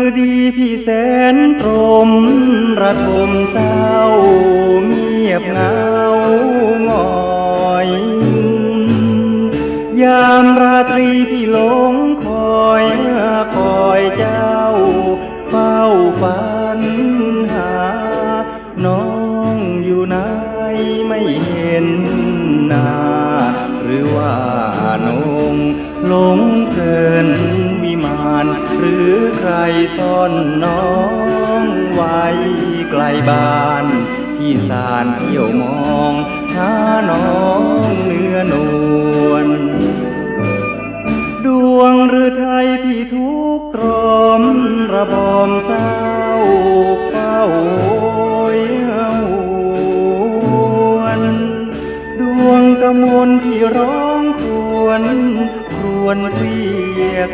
ฤดีพี่แสนตรมระทมเศร้าเงียบเหงาหงอย ยามราตรีพี่หลงคอยคอยเจ้าเฝ้าฝันหา น้องอยู่ไหนไม่เห็นหน้า หรือว่าน้องหลงเกินานหรือใครซ่อนน้องไว้ไกลบ้านพี่สารเที่ยวมองหาน้องเนื้อนวลดวงหรือไทยพี่ทุกข์ตรอมระบอมเศร้าเฝ้าโอยหวนดวงกมลพี่ร้องควญครวญเรียก